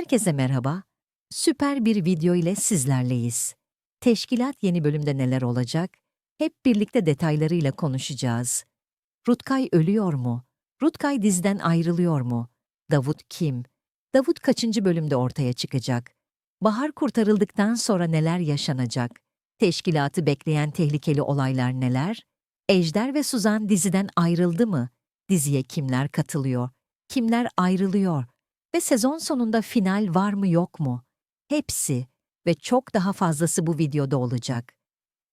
Herkese merhaba. Süper bir video ile sizlerleyiz. Teşkilat yeni bölümde neler olacak? Hep birlikte detaylarıyla konuşacağız. Rutkay ölüyor mu? Rutkay diziden ayrılıyor mu? Davut kim? Davut kaçıncı bölümde ortaya çıkacak? Bahar kurtarıldıktan sonra neler yaşanacak? Teşkilatı bekleyen tehlikeli olaylar neler? Ejder ve Suzan diziden ayrıldı mı? Diziye kimler katılıyor? Kimler ayrılıyor? Ve sezon sonunda final var mı yok mu? Hepsi ve çok daha fazlası bu videoda olacak.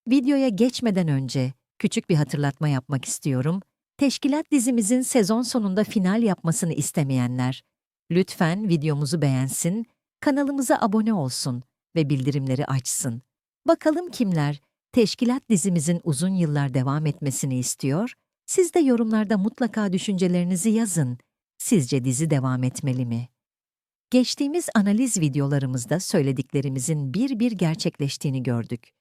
Videoya geçmeden önce küçük bir hatırlatma yapmak istiyorum. Teşkilat dizimizin sezon sonunda final yapmasını istemeyenler, lütfen videomuzu beğensin, kanalımıza abone olsun ve bildirimleri açsın. Bakalım kimler Teşkilat dizimizin uzun yıllar devam etmesini istiyor? Siz de yorumlarda mutlaka düşüncelerinizi yazın. Sizce dizi devam etmeli mi? Geçtiğimiz analiz videolarımızda söylediklerimizin bir bir gerçekleştiğini gördük.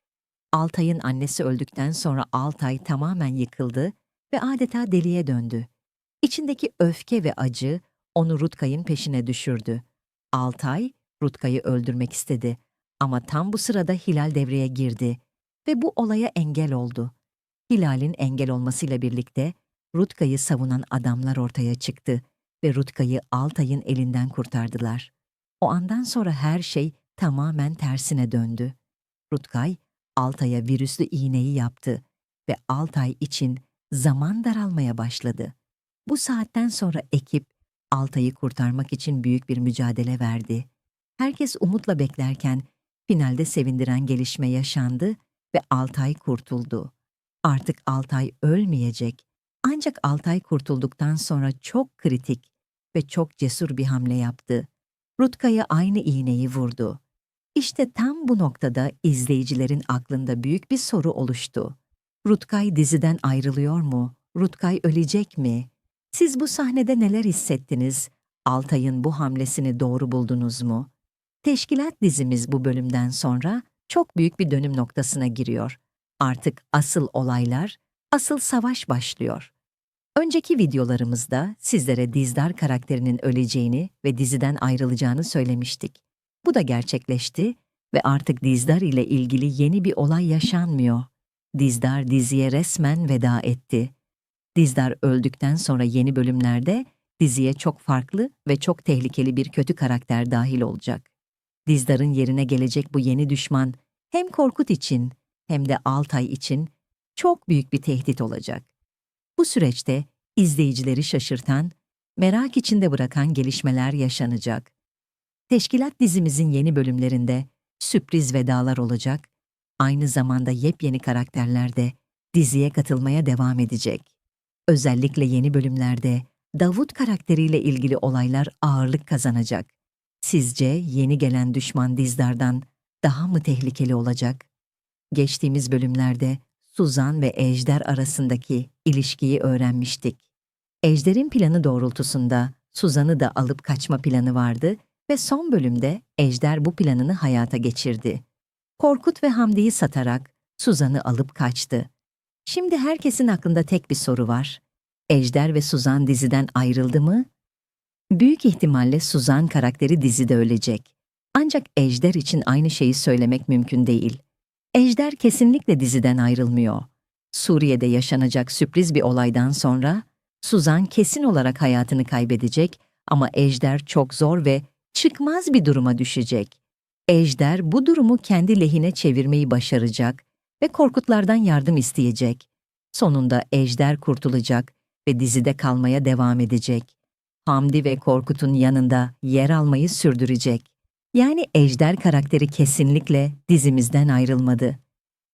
Altay'ın annesi öldükten sonra Altay tamamen yıkıldı ve adeta deliye döndü. İçindeki öfke ve acı onu Rutkay'ın peşine düşürdü. Altay, Rutkay'ı öldürmek istedi ama tam bu sırada Hilal devreye girdi ve bu olaya engel oldu. Hilal'in engel olmasıyla birlikte Rutkay'ı savunan adamlar ortaya çıktı ve Rutkay'ı Altay'ın elinden kurtardılar. O andan sonra her şey tamamen tersine döndü. Rutkay, Altay'a virüslü iğneyi yaptı ve Altay için zaman daralmaya başladı. Bu saatten sonra ekip Altay'ı kurtarmak için büyük bir mücadele verdi. Herkes umutla beklerken finalde sevindiren gelişme yaşandı ve Altay kurtuldu. Artık Altay ölmeyecek. Ancak Altay kurtulduktan sonra çok kritik ve çok cesur bir hamle yaptı. Rutkay'a aynı iğneyi vurdu. İşte tam bu noktada izleyicilerin aklında büyük bir soru oluştu. Rutkay diziden ayrılıyor mu? Rutkay ölecek mi? Siz bu sahnede neler hissettiniz? Altay'ın bu hamlesini doğru buldunuz mu? Teşkilat dizimiz bu bölümden sonra çok büyük bir dönüm noktasına giriyor. Artık asıl olaylar, asıl savaş başlıyor. Önceki videolarımızda sizlere Dizdar karakterinin öleceğini ve diziden ayrılacağını söylemiştik. Bu da gerçekleşti ve artık Dizdar ile ilgili yeni bir olay yaşanmıyor. Dizdar diziye resmen veda etti. Dizdar öldükten sonra yeni bölümlerde diziye çok farklı ve çok tehlikeli bir kötü karakter dahil olacak. Dizdar'ın yerine gelecek bu yeni düşman hem Korkut için hem de Altay için çok büyük bir tehdit olacak. Süreçte izleyicileri şaşırtan, merak içinde bırakan gelişmeler yaşanacak. Teşkilat dizimizin yeni bölümlerinde sürpriz vedalar olacak, aynı zamanda yepyeni karakterler de diziye katılmaya devam edecek. Özellikle yeni bölümlerde Davut karakteriyle ilgili olaylar ağırlık kazanacak. Sizce yeni gelen düşman Dizdar'dan daha mı tehlikeli olacak? Geçtiğimiz bölümlerde Suzan ve Ejder arasındaki ilişkiyi öğrenmiştik. Ejder'in planı doğrultusunda Suzan'ı da alıp kaçma planı vardı ve son bölümde Ejder bu planını hayata geçirdi. Korkut ve Hamdi'yi satarak Suzan'ı alıp kaçtı. Şimdi herkesin aklında tek bir soru var. Ejder ve Suzan diziden ayrıldı mı? Büyük ihtimalle Suzan karakteri dizide ölecek. Ancak Ejder için aynı şeyi söylemek mümkün değil. Ejder kesinlikle diziden ayrılmıyor. Suriye'de yaşanacak sürpriz bir olaydan sonra Suzan kesin olarak hayatını kaybedecek ama Ejder çok zor ve çıkmaz bir duruma düşecek. Ejder bu durumu kendi lehine çevirmeyi başaracak ve Korkutlardan yardım isteyecek. Sonunda Ejder kurtulacak ve dizide kalmaya devam edecek. Hamdi ve Korkut'un yanında yer almayı sürdürecek. Yani Ejder karakteri kesinlikle dizimizden ayrılmadı.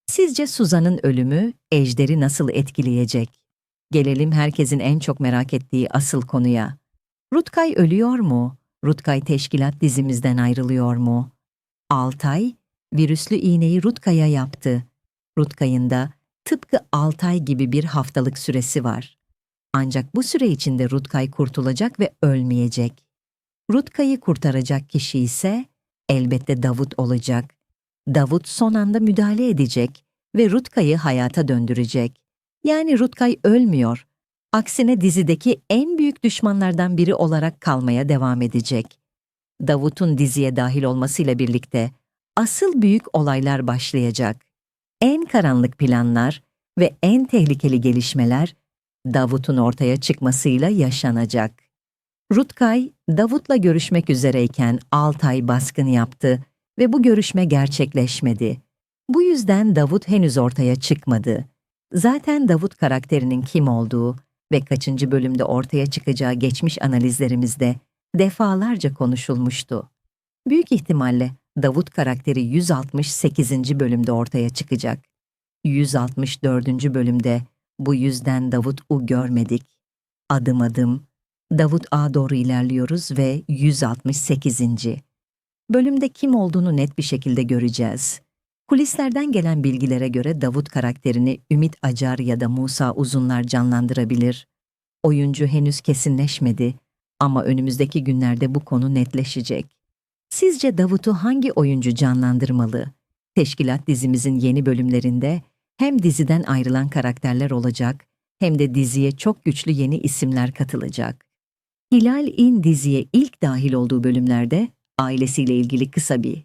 Sizce Suzan'ın ölümü Ejder'i nasıl etkileyecek? Gelelim herkesin en çok merak ettiği asıl konuya. Rutkay ölüyor mu? Rutkay teşkilat dizimizden ayrılıyor mu? Altay, virüslü iğneyi Rutkay'a yaptı. Rutkay'ın da tıpkı Altay gibi bir haftalık süresi var. Ancak bu süre içinde Rutkay kurtulacak ve ölmeyecek. Rutkay'ı kurtaracak kişi ise elbette Davut olacak. Davut son anda müdahale edecek ve Rutkay'ı hayata döndürecek. Yani Rutkay ölmüyor. Aksine dizideki en büyük düşmanlardan biri olarak kalmaya devam edecek. Davut'un diziye dahil olmasıyla birlikte asıl büyük olaylar başlayacak. En karanlık planlar ve en tehlikeli gelişmeler Davut'un ortaya çıkmasıyla yaşanacak. Rutkay, Davut'la görüşmek üzereyken Altay baskın yaptı ve bu görüşme gerçekleşmedi. Bu yüzden Davut henüz ortaya çıkmadı. Zaten Davut karakterinin kim olduğu ve kaçıncı bölümde ortaya çıkacağı geçmiş analizlerimizde defalarca konuşulmuştu. Büyük ihtimalle Davut karakteri 168. bölümde ortaya çıkacak. 164. bölümde bu yüzden Davut U görmedik. Adım adım Davut A doğru ilerliyoruz ve 168. Bölümde kim olduğunu net bir şekilde göreceğiz. Kulislerden gelen bilgilere göre Davut karakterini Ümit Acar ya da Musa Uzunlar canlandırabilir. Oyuncu henüz kesinleşmedi ama önümüzdeki günlerde bu konu netleşecek. Sizce Davut'u hangi oyuncu canlandırmalı? Teşkilat dizimizin yeni bölümlerinde hem diziden ayrılan karakterler olacak hem de diziye çok güçlü yeni isimler katılacak. Hilal İn diziye ilk dahil olduğu bölümlerde ailesiyle ilgili kısa bir